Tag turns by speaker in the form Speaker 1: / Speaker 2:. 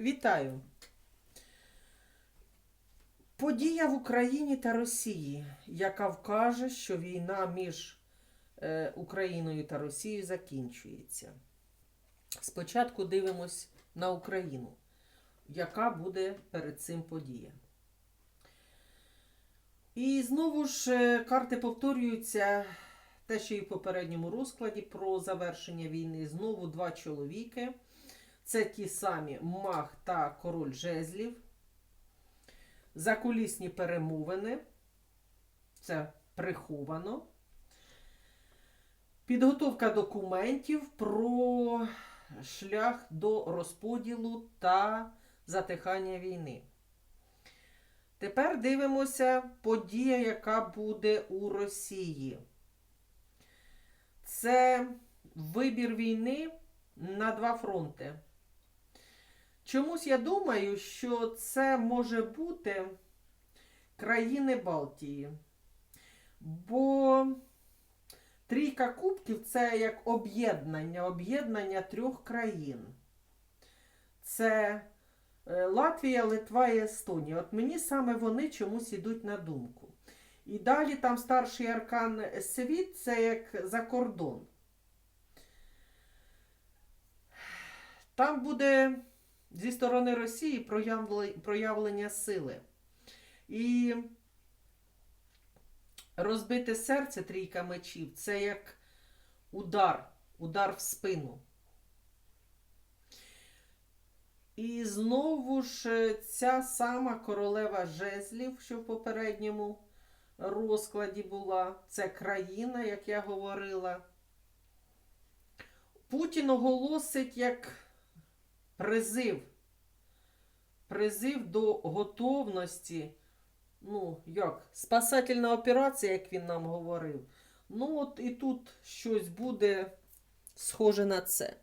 Speaker 1: Вітаю! Подія в Україні та Росії, яка вкаже, що війна між е, Україною та Росією закінчується. Спочатку дивимось на Україну, яка буде перед цим подія. І знову ж е, карти повторюються те, що і в попередньому розкладі про завершення війни. Знову два чоловіки. Це ті самі маг та король жезлів. Закулісні перемовини. Це приховано. Підготовка документів про шлях до розподілу та затихання війни. Тепер дивимося подія, яка буде у Росії. Це вибір війни на два фронти. Чомусь я думаю, що це може бути країни Балтії. Бо трійка кубків це як об'єднання, об'єднання трьох країн. Це е, Латвія, Литва і Естонія. От мені саме вони чомусь ідуть на думку. І далі там старший аркан світ це як за кордон. Там буде зі сторони Росії проявлення сили. І розбите серце трійка мечів це як удар, удар в спину. І знову ж е, ця сама королева жезлів, що в попередньому розкладі була, це країна, як я говорила. Путін оголосить як призив. Призив до готовності. Ну, як, спасательна операція, як він нам говорив. Ну, от і тут щось буде схоже на це.